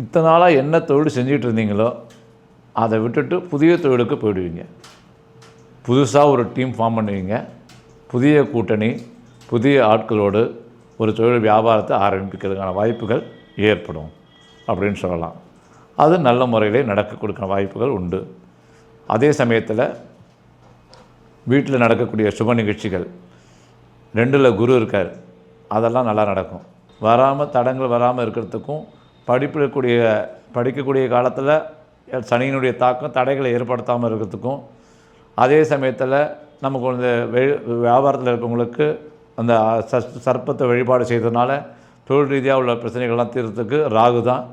இத்தனை நாளாக என்ன தொழில் செஞ்சுட்டு இருந்தீங்களோ அதை விட்டுட்டு புதிய தொழிலுக்கு போயிடுவீங்க. புதுசாக ஒரு டீம் ஃபார்ம் பண்ணுவீங்க. புதிய கூட்டணி புதிய ஆட்களோடு ஒரு தொழில் வியாபாரத்தை ஆரம்பிக்கிறதுக்கான வாய்ப்புகள் ஏற்படும் அப்படின்னு சொல்லலாம். அது நல்ல முறையிலே நடக்க கொடுக்கிற வாய்ப்புகள் உண்டு. அதே சமயத்தில் வீட்டில் நடக்கக்கூடிய சுப நிகழ்ச்சிகள் ரெண்டில் குரு இருக்கார் அதெல்லாம் நல்லா நடக்கும். வராமல் தடங்கள் வராமல் இருக்கிறதுக்கும் படிப்பிடக்கூடிய படிக்கக்கூடிய காலத்தில் சனியினுடைய தாக்கம் தடைகளை ஏற்படுத்தாமல் இருக்கிறதுக்கும் அதே சமயத்தில் நமக்கு இந்த வெ வியாபாரத்தில் இருக்கவங்களுக்கு அந்த சஸ் சர்ப்பத்தை வழிபாடு செய்ததுனால தொழில் ரீதியாக உள்ள பிரச்சனைகள்லாம் தீர்றதுக்கு ராகு தான்.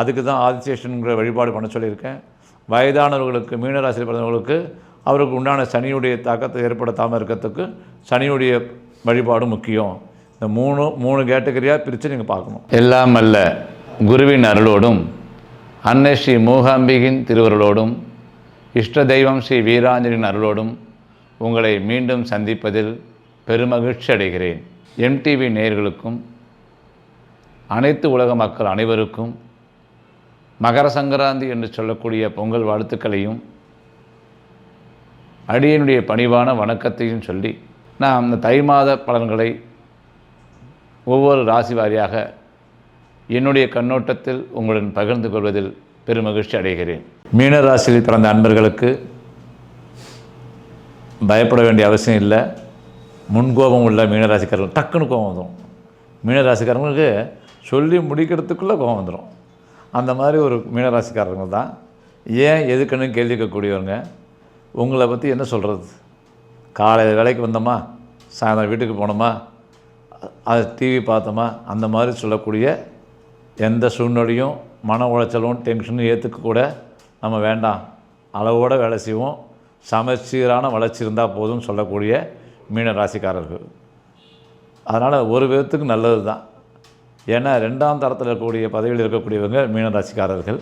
அதுக்கு தான் ஆதிசேஷனுங்கிற வழிபாடு பண்ண சொல்லியிருக்கேன். வயதானவர்களுக்கு மீனராசியில் பிறந்தவர்களுக்கு அவருக்கு உண்டான சனியுடைய தாக்கத்தை ஏற்படுத்தாமல் இருக்கிறதுக்கு சனியுடைய வழிபாடு முக்கியம். இந்த மூணு மூணு கேட்டகரியாக பிரித்து நீங்கள் பார்க்கணும். எல்லாம் அல்ல. குருவின் அருளோடும் அன்னை ஸ்ரீ மூகாம்பிகின் திருவருளோடும் இஷ்ட தெய்வம் ஸ்ரீ வீராஞ்சலின் அருளோடும் உங்களை மீண்டும் சந்திப்பதில் பெருமகிழ்ச்சி அடைகிறேன். எம்டிவி நேயர்களுக்கும் அனைத்து உலக மக்கள் அனைவருக்கும் மகர சங்கராந்தி என்று சொல்லக்கூடிய பொங்கல் வாழ்த்துக்களையும் அடியனுடைய பணிவான வணக்கத்தையும் சொல்லி நான் அந்த தை மாத பலன்களை ஒவ்வொரு ராசி வாரியாக என்னுடைய கண்ணோட்டத்தில் உங்களுடன் பகிர்ந்து கொள்வதில் பெருமகிழ்ச்சி அடைகிறேன். மீனராசியில் பிறந்த அன்பர்களுக்கு பயப்பட வேண்டிய அவசியம் இல்லை. முன்கோபம் உள்ள மீனராசிக்காரர்கள் டக்குன்னு கோபம் வந்துடும் மீனராசிக்காரங்களுக்கு சொல்லி முடிக்கிறதுக்குள்ளே கோபம் வந்துடும் அந்த மாதிரி ஒரு மீனராசிக்காரங்க தான். ஏன் எதுக்குன்னு கேள்வி கேட்கக்கூடியவங்க உங்களை பற்றி என்ன சொல்கிறது காலையில் வேலைக்கு வந்தோமா? சாயந்தரம் வீட்டுக்கு போனோமா? அதை டிவி பார்த்தோமா? அந்த மாதிரி சொல்லக்கூடிய எந்த சூழ்நிலையும் மன உளைச்சலும் டென்ஷனும் ஏற்றுக்க கூட நம்ம வேண்டாம். அளவோட வேலை செய்வோம். சமச்சீரான வளர்ச்சி இருந்தால் போதும்னு சொல்லக்கூடிய மீன ராசிக்காரர்கள். அதனால் ஒரு விதத்துக்கு நல்லது தான். ஏன்னா ரெண்டாம் தரத்தில் இருக்கக்கூடிய பதவியில் இருக்கக்கூடியவங்க மீன ராசிக்காரர்கள்.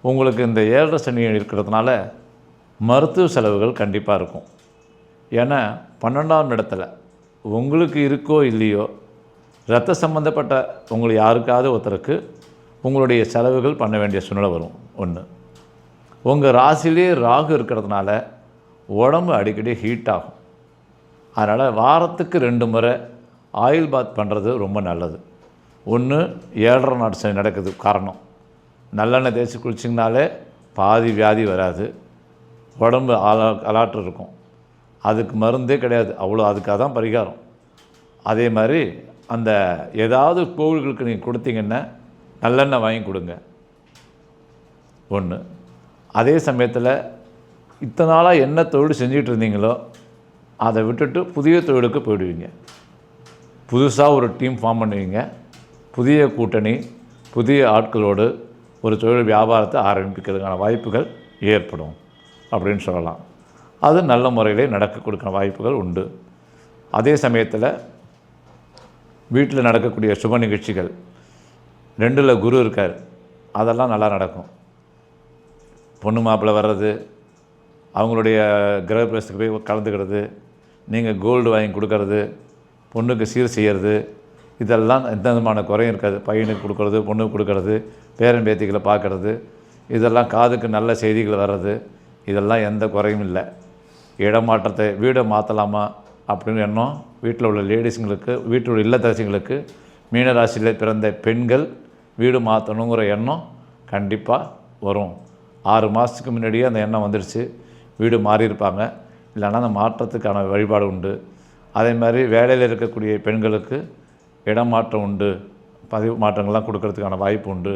உங்களுக்கு இந்த ஏழரை சனி இருக்கிறதுனால மருத்துவ செலவுகள் கண்டிப்பாக இருக்கும். ஏன்னா பன்னெண்டாம் இடத்துல உங்களுக்கு இருக்கோ இல்லையோ இரத்த சம்பந்தப்பட்ட உங்களுக்கு யாருக்காவது ஒருத்தருக்கு உங்களுடைய செலவுகள் பண்ண வேண்டிய சூழ்நிலை வரும். ஒன்று உங்கள் ராசிலே ராகு இருக்கிறதுனால உடம்பு அடிக்கடி ஹீட் ஆகும். அதனால் வாரத்துக்கு ரெண்டு முறை ஆயில் பாத் பண்ணுறது ரொம்ப நல்லது. ஒன்று ஏழரை நாட்டு சனி நடக்குது காரணம். நல்லெண்ணெய் தேய்ச்சி குளிச்சிங்கனாலே பாதி வியாதி வராது. உடம்பு அலா அலாட்டு இருக்கும். அதுக்கு மருந்தே கிடையாது. அவ்வளோ அதுக்காக தான் பரிகாரம். அதே மாதிரி அந்த ஏதாவது கோவில்களுக்கு நீங்கள் கொடுத்தீங்கன்னா நல்லெண்ணெய் வாங்கி கொடுங்க. ஒன்று அதே சமயத்தில் இத்தனை நாளாக என்ன தொழில் செஞ்சுட்டு இருந்தீங்களோ அதை விட்டுட்டு புதிய தொழிலுக்கு போயிடுவீங்க. புதுசாக ஒரு டீம் ஃபார்ம் பண்ணுவீங்க. புதிய கூட்டணி புதிய ஆட்களோடு ஒரு தொழில் வியாபாரத்தை ஆரம்பிக்கிறதுக்கான வாய்ப்புகள் ஏற்படும் அப்படின்னு சொல்லலாம். அது நல்ல முறையிலே நடக்க கொடுக்குற வாய்ப்புகள் உண்டு. அதே சமயத்தில் வீட்டில் நடக்கக்கூடிய சுப நிகழ்ச்சிகள். ரெண்டில் குரு இருக்கார். அதெல்லாம் நல்லா நடக்கும். பொண்ணு மாப்பிள்ளை வர்றது அவங்களுடைய கிரகப்பிரவேசத்துக்கு போய் கலந்துக்கிறது நீங்கள் கோல்டு வாங்கி கொடுக்கறது பொண்ணுக்கு சீர் செய்கிறது இதெல்லாம் எந்த விதமான குறையும் இருக்காது. பையனுக்கு கொடுக்கறது பொண்ணுக்கு கொடுக்கறது பேரன் பேத்திகளை பார்க்கறது இதெல்லாம் காதுக்கு நல்ல செய்திகள் வர்றது இதெல்லாம் எந்த குறையும் இல்லை. இடமாற்றத்தை வீடை மாற்றலாமா அப்படின்னு எண்ணம். வீட்டில் உள்ள லேடிஸுங்களுக்கு வீட்டில் உள்ள இல்லத்தரசிங்களுக்கு மீனராசியில் பிறந்த பெண்கள் வீடு மாற்றணுங்கிற எண்ணம் கண்டிப்பாக வரும். ஆறு மாதத்துக்கு முன்னாடியே அந்த எண்ணம் வந்துடுச்சு வீடு மாறியிருப்பாங்க இல்லைன்னா அந்த மாற்றத்துக்கான வழிபாடு உண்டு. அதே மாதிரி வேலையில் இருக்கக்கூடிய பெண்களுக்கு இடமாற்றம் உண்டு. பதிவு மாற்றங்கள்லாம் கொடுக்கறதுக்கான வாய்ப்பு உண்டு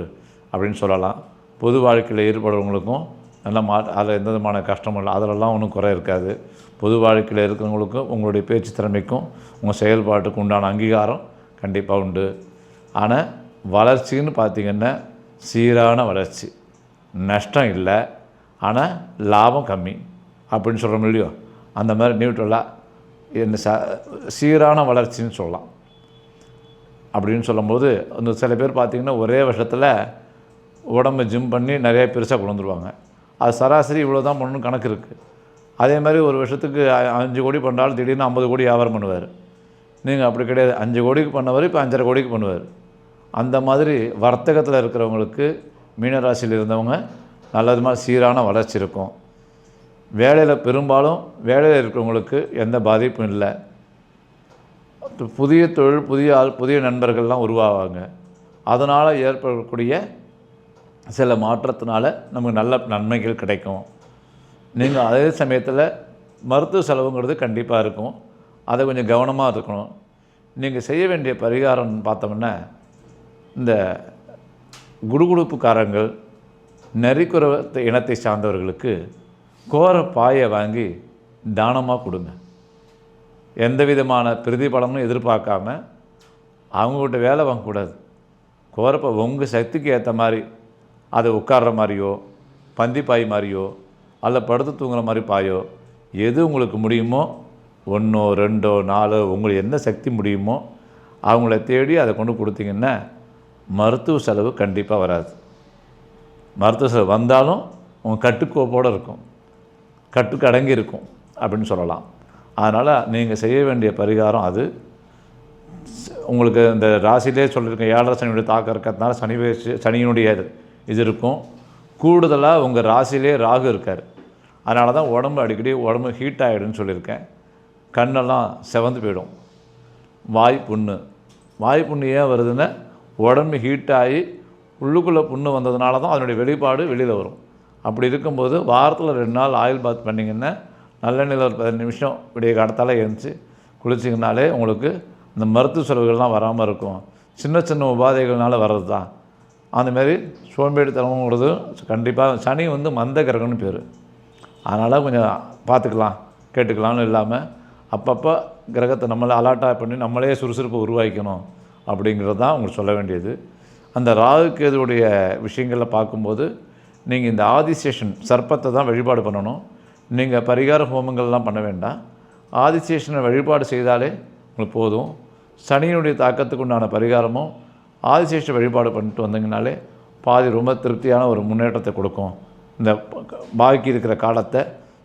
அப்படின்னு சொல்லலாம். பொது வாழ்க்கையில் ஈடுபடுறவங்களுக்கும் நல்ல மா அதில் எந்த விதமான கஷ்டமும் இல்லை. அதிலெல்லாம் ஒன்றும் குறை இருக்காது. பொது வாழ்க்கையில் இருக்கிறவங்களுக்கும் உங்களுடைய பேச்சு திறமைக்கும் உங்கள் செயல்பாட்டுக்கு உண்டான அங்கீகாரம் கண்டிப்பாக உண்டு. ஆனால் வளர்ச்சின்னு பார்த்திங்கன்னா சீரான வளர்ச்சி. நஷ்டம் இல்லை. ஆனால் லாபம் கம்மி. அப்படின்னு சொல்கிறோம் இல்லையோ? அந்த மாதிரி நியூட்ரலாக என்ன ச சீரான வளர்ச்சின்னு சொல்லலாம். அப்படின்னு சொல்லும்போது அந்த சில பேர் பார்த்திங்கன்னா ஒரே வருஷத்தில் உடம்பு ஜிம் பண்ணி நிறைய பெருசாக கொண்டு வந்துடுவாங்க அது சராசரி இவ்வளோ தான் பண்ணணும் கணக்கு இருக்குது அதே மாதிரி ஒரு வருஷத்துக்கு அஞ்சு கோடி பண்ணாலும் திடீர்னு ஐம்பது கோடி வியாபாரம் பண்ணுவார். நீங்கள் அப்படி கிடையாது. அஞ்சு கோடிக்கு பண்ணவர் இப்போ அஞ்சரை கோடிக்கு பண்ணுவார். அந்த மாதிரி வர்த்தகத்தில் இருக்கிறவங்களுக்கு மீனராசியில் இருந்தவங்க நல்ல விதமாக சீரான வளர்ச்சி இருக்கும். வேலையில் பெரும்பாலும் வேலையில் இருக்கிறவங்களுக்கு எந்த பாதிப்பும் இல்லை. புதிய தொழில் புதிய ஆள் புதிய நண்பர்கள்லாம் உருவாவாங்க. அதனால் ஏற்படக்கூடிய சில மாற்றத்தினால நமக்கு நல்ல நன்மைகள் கிடைக்கும். நீங்கள் அதே சமயத்தில் மருத்துவ செலவுங்கிறது கண்டிப்பாக இருக்கும். அதை கொஞ்சம் கவனமாக இருக்கணும். நீங்கள் செய்ய வேண்டிய பரிகாரம் பார்த்தோம்னா இந்த குடுகுடுப்புக்காரங்கள் நரிக்குறவ இனத்தை சார்ந்தவர்களுக்கு கோர பாயை வாங்கி தானமாக கொடுங்க. எந்த விதமான பிரதிபலனும் எதிர்பார்க்காம அவங்கக்கிட்ட வேலை வாங்கக்கூடாது. கோரப்பை உங்கள் சக்திக்கு ஏற்ற மாதிரி அதை உட்கார்ற மாதிரியோ பந்தி பாய் மாதிரியோ அல்ல படுத்து தூங்குற மாதிரி பாயோ எது உங்களுக்கு முடியுமோ ஒன்றோ ரெண்டோ நாலோ உங்களுக்கு என்ன சக்தி முடியுமோ அவங்கள தேடி அதை கொண்டு கொடுத்தீங்கன்னா மருத்துவ செலவு கண்டிப்பாக வராது. மருத்துவ செலவு வந்தாலும் உங்கள் கட்டுக்கோப்போடு இருக்கும். கட்டுக்கு அடங்கி இருக்கும் அப்படின்னு சொல்லலாம். அதனால் நீங்கள் செய்ய வேண்டிய பரிகாரம் அது. உங்களுக்கு இந்த ராசிலே சொல்லியிருக்கேன் ஏழரை சனியுடைய தாக்கம் இருக்கிறதுனால சனி வயசு சனியினுடைய இது இருக்கும். கூடுதலாக உங்கள் ராசிலே ராகு இருக்கார். அதனால தான் உடம்பு அடிக்கடி உடம்பு ஹீட் ஆகிடுன்னு சொல்லியிருக்கேன். கண்ணெல்லாம் செவந்து போயிடும். வாய் புண்ணு. வாய் புண்ணு ஏன் வருதுன்னா உடம்பு ஹீட் ஆகி உள்ளுக்குள்ளே புண்ணு வந்ததுனால தான் அதனுடைய வெளிப்பாடு வெளியில் வரும். அப்படி இருக்கும்போது வாரத்தில் ரெண்டு நாள் ஆயில் பாத் பண்ணிங்கன்னா நல்லெண்ணெயில் ஒரு பதினஞ்சு நிமிஷம் விடிய காலத்தால் எழுந்துச்சு. குளிச்சிங்கனாலே உங்களுக்கு இந்த மருத்துவ செலவுகள்லாம் வராமல் இருக்கும். சின்ன சின்ன உபாதைகள்னால வர்றது தான் அந்தமாரி சோம்பேறித்தனம்ங்கிறது கண்டிப்பாக சனி வந்து மந்த கிரகம்னு பேர். அதனால் கொஞ்சம் பார்த்துக்கலாம் கேட்டுக்கலாம்னு இல்லாமல் அப்பப்போ கிரகத்தை நம்மளை அலாட்டாக பண்ணி நம்மளே சுறுசுறுப்பை உருவாக்கணும் அப்படிங்கிறது தான் உங்களுக்கு சொல்ல வேண்டியது. அந்த ராகு விஷயங்களில் பார்க்கும்போது நீங்கள் இந்த ஆதிசேஷன் சர்ப்பத்தை தான் வழிபாடு பண்ணணும். நீங்கள் பரிகார ஹோமங்கள்லாம் பண்ண வேண்டாம். ஆதிசேஷனை வழிபாடு செய்தாலே உங்களுக்கு போதும். சனியினுடைய தாக்கத்துக்கு உண்டான பரிகாரமும் ஆதிசேஷ வழிபாடு பண்ணிட்டு வந்தீங்கனாலே பாதி ரொம்ப திருப்தியான ஒரு முன்னேற்றத்தை கொடுக்கும். இந்த பாக்கி இருக்கிற காலத்தை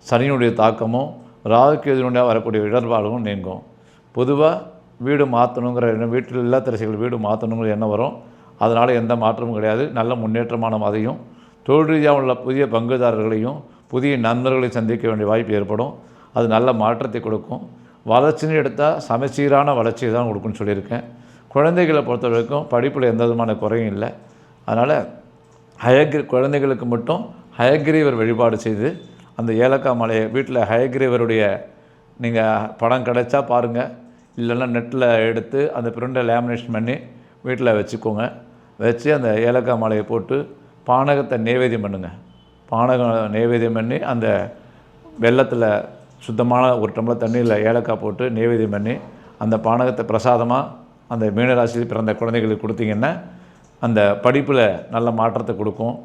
சனியினுடைய தாக்கமும் ராகுக்கேதுனுடைய வரக்கூடிய இடர்பாடுகளும் நீங்கும். பொதுவாக வீடு மாற்றணுங்கிற எண்ணம் வீட்டில் இல்லத்தரசிகள் வீடு மாற்றணுங்கிற எண்ணம் வரும். அதனால் எந்த மாற்றமும் கிடையாது. நல்ல முன்னேற்றமான அதையும் தொழில் ரீதியாக உள்ள புதிய பங்குதாரர்களையும் புதிய நண்பர்களை சந்திக்க வேண்டிய வாய்ப்பு ஏற்படும். அது நல்ல மாற்றத்தை கொடுக்கும். வளர்ச்சின்னு எடுத்தால் சமச்சீரான வளர்ச்சியை தான் கொடுக்குன்னு சொல்லியிருக்கேன். குழந்தைகளை பொறுத்த வரைக்கும் படிப்பில் எந்த விதமான குறையும் இல்லை. அதனால் ஹயக்ரி குழந்தைகளுக்கு மட்டும் ஹயக்ரீவர் வழிபாடு செய்து அந்த ஏலக்காய் மலையை வீட்டில் ஹயக்ரீவருடைய நீங்கள் படம் கிடைச்சா பாருங்கள் இல்லைன்னா நெட்டில் எடுத்து அந்த பிரிண்டை லேமினேஷன் பண்ணி வீட்டில் வச்சுக்கோங்க. வச்சு அந்த ஏலக்காய் மாலையை போட்டு பானகத்தை நைவேத்தியம் பண்ணுங்கள் பானகம் நைவேத்தியம் பண்ணி அந்த வெள்ளத்தில் சுத்தமான ஒரு டம்ளர் தண்ணியில் ஏலக்காய் போட்டு நைவேத்தியம் பண்ணி அந்த பானகத்தை பிரசாதமாக அந்த மீனராசியில் பிறந்த குழந்தைகளுக்கு கொடுத்தீங்கன்னா அந்த படிப்பில் நல்ல மாற்றத்தை கொடுக்கும்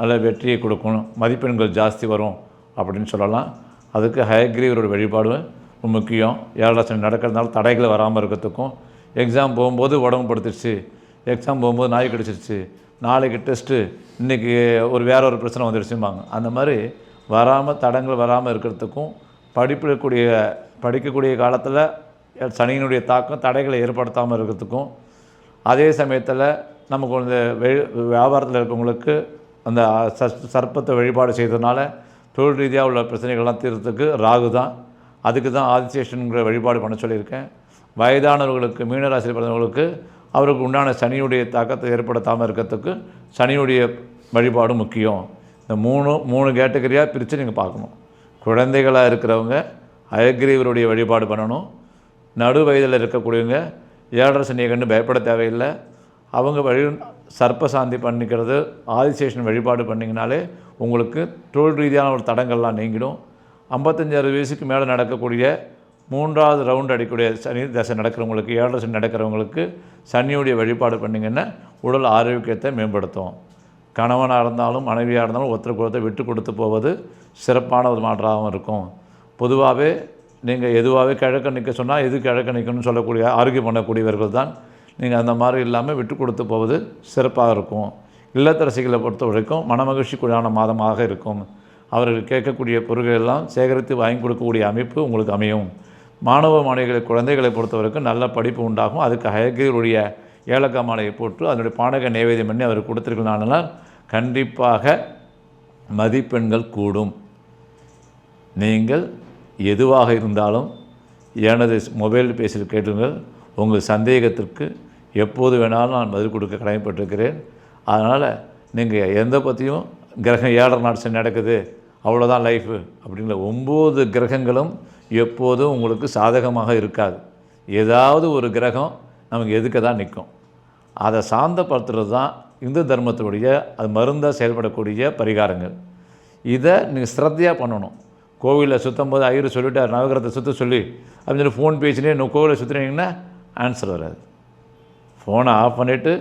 நல்ல வெற்றியை கொடுக்கும் மதிப்பெண்கள் ஜாஸ்தி வரும் அப்படின்னு சொல்லலாம். அதுக்கு ஹயக்ரீவரோட வழிபாடு ரொம்ப முக்கியம். ஏழராசனி நடக்கிறதுனால தடைகள் வராமல் இருக்கிறதுக்கும் எக்ஸாம் போகும்போது உடம்பு படுத்துருச்சு. எக்ஸாம் போகும்போது நாய் கடிச்சிருச்சு. நாளைக்கு டெஸ்ட்டு இன்றைக்கி ஒரு வேற ஒரு பிரச்சனை வந்துடுச்சும்பாங்க அந்த மாதிரி வராமல் தடங்கள் வராமல் இருக்கிறதுக்கும் படிப்பிடக்கூடிய படிக்கக்கூடிய காலத்தில் சனியினுடைய தாக்கம் தடைகளை ஏற்படுத்தாமல் இருக்கிறதுக்கும் அதே சமயத்தில் நமக்கு இந்த வெ வியாபாரத்தில் இருக்கவங்களுக்கு அந்த சர்ப்பத்தை வழிபாடு செய்ததுனால தொழில் ரீதியாக உள்ள பிரச்சனைகள்லாம் தீர்த்துக்கு ராகு தான். அதுக்கு தான் ஆதிசேஷனுங்கிற வழிபாடு பண்ண சொல்லியிருக்கேன். வயதானவர்களுக்கு மீனராசியில் பிறந்தவர்களுக்கு அவருக்கு உண்டான சனியுடைய தாக்கத்தை ஏற்படுத்தாமல் இருக்கிறதுக்கு சனியுடைய வழிபாடு முக்கியம். இந்த மூணு மூணு கேட்டகரியாக பிரித்து நீங்கள் பார்க்கணும். குழந்தைகளாக இருக்கிறவங்க அயக்ரீவருடைய வழிபாடு பண்ணணும். நடு வயதில் இருக்கக்கூடியவங்க ஏழரை சனியை கண்டு பயப்பட தேவையில்லை. அவங்க வழி சர்ப்ப சாந்தி பண்ணிக்கிறது ஆதிசேஷன் வழிபாடு பண்ணிங்கனாலே உங்களுக்கு தொழில் ரீதியான ஒரு தடங்கள்லாம் நீங்கிடும். ஐம்பத்தஞ்சாறு வயசுக்கு மேலே நடக்கக்கூடிய மூன்றாவது ரவுண்ட் அடிக்கக்கூடிய சனி தசை நடக்கிறவங்களுக்கு ஏழரை சனி நடக்கிறவங்களுக்கு சனியுடைய வழிபாடு பண்ணிங்கன்னா உடல் ஆரோக்கியத்தை மேம்படுத்தும். கணவனாக இருந்தாலும் மனைவியாக இருந்தாலும் ஒருத்தருக்கு ஒருத்தர் விட்டு கொடுத்து போவது சிறப்பான ஒரு மாற்றாகவும் இருக்கும். பொதுவாகவே நீங்கள் எதுவாகவே கிழக்க நிற்க சொன்னால் எது கிழக்க நிற்கணும்னு சொல்லக்கூடிய ஆரோக்கியம் பண்ணக்கூடியவர்கள் தான் நீங்கள் அந்த மாதிரி இல்லாமல் விட்டு கொடுத்து போவது சிறப்பாக இருக்கும். இல்லத்தரசிகளை பொறுத்த வரைக்கும் மனமகிழ்ச்சிக்குள்ளான மாதமாக இருக்கும். அவர்கள் கேட்கக்கூடிய பொருட்கள் எல்லாம் சேகரித்து வாங்கி கொடுக்கக்கூடிய அமைப்பு உங்களுக்கு அமையும். மாணவ மாணவிகளை குழந்தைகளை பொறுத்த வரைக்கும் நல்ல படிப்பு உண்டாகும். அதுக்கு ஹயகிரியுடைய ஏலக்காய் மாலையை போட்டு அதனுடைய பானக நைவேதியம் பண்ணி அவர் கொடுத்துருக்கனால கண்டிப்பாக மதிப்பெண்கள் கூடும். நீங்கள் எதுவாக இருந்தாலும் எனது மொபைல் பேசில் கேட்டுங்கள். உங்கள் சந்தேகத்திற்கு எப்போது வேணாலும் நான் பதில் கொடுக்க கடமைப்பட்டிருக்கிறேன். அதனால் நீங்கள் எந்த பற்றியும் கிரகம் ஏழரை நாட்கள் நடக்குது அவ்வளோதான் லைஃபு அப்படிங்கிற ஒம்பது கிரகங்களும் எப்போதும் உங்களுக்கு சாதகமாக இருக்காது. ஏதாவது ஒரு கிரகம் நமக்கு எதுக்க தான் நிற்கும். அதை சாந்தப்படுத்துறது தான் இந்து தர்மத்தினுடைய அது மருந்தாக செயல்படக்கூடிய பரிகாரங்கள். இதை நீங்கள் ஸ்ரத்தையாக பண்ணணும். கோவிலில் சுற்றும் போது ஐயர் சொல்லிட்டார் நவகிரகத்தை சுற்ற சொல்லி. அப்படின்னு சொல்லி ஃபோன் பேசினே இன்னும் கோவிலை சுற்றுனீங்கன்னா ஆன்சர் வராது. ஃபோனை ஆஃப் பண்ணிவிட்டு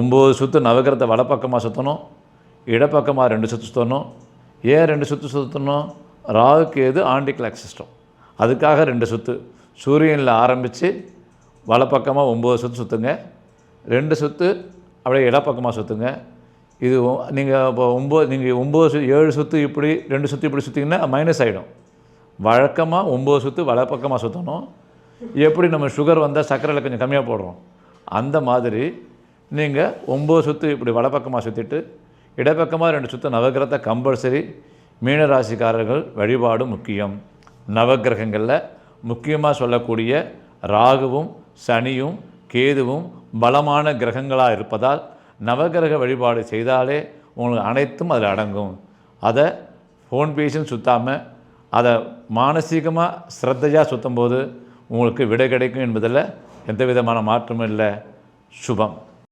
ஒம்பது சுற்று நவகிரகத்தை வலப்பக்கமாக சுற்றணும் இடப்பக்கமாக ரெண்டு சுற்று சுற்றணும் ஏன் ரெண்டு சுற்று சுற்றணும் ராகுக்கு எது? ஆண்டி கிளாக் சிஸ்டம் அதுக்காக ரெண்டு சுற்று சூரியனில் ஆரம்பித்து வலப்பக்கமாக ஒம்பது சுற்று சுற்றுங்க ரெண்டு சுற்று அப்படியே இடப்பக்கமாக சுற்றுங்க இது நீங்கள் இப்போ ஒம்பது நீங்கள் ஒம்பது சு ஏழு சுற்று இப்படி ரெண்டு சுற்று இப்படி சுற்றிங்கன்னா மைனஸ் ஆகிடும் வழக்கமாக ஒம்பது சுற்று வலப்பக்கமாக சுற்றணும் எப்படி நம்ம சுகர் வந்தால் சர்க்கரையில் கொஞ்சம் கம்மியாக போடுறோம். அந்த மாதிரி நீங்கள் ஒம்பது சுற்று இப்படி வலப்பக்கமாக சுற்றிட்டு இடப்பக்கமாக ரெண்டு சுற்று நவகிரகத்தை கம்பல்சரி மீனராசிக்காரர்கள் வழிபாடு முக்கியம். நவகிரகங்களில் முக்கியமாக சொல்லக்கூடிய ராகுவும் சனியும் கேதுவும் பலமான கிரகங்களாக இருப்பதால் நவகிரக வழிபாடு செய்தாலே உங்களுக்கு அனைத்தும் அதில் அடங்கும். அதை ஃபோன் பேசின்னு சுற்றாமல் அதை மானசீகமாக ஸ்ரத்தையாக சுற்றும் போது உங்களுக்கு விடை கிடைக்கும் என்பதில் எந்த விதமான மாற்றமும் இல்லை. சுபம்.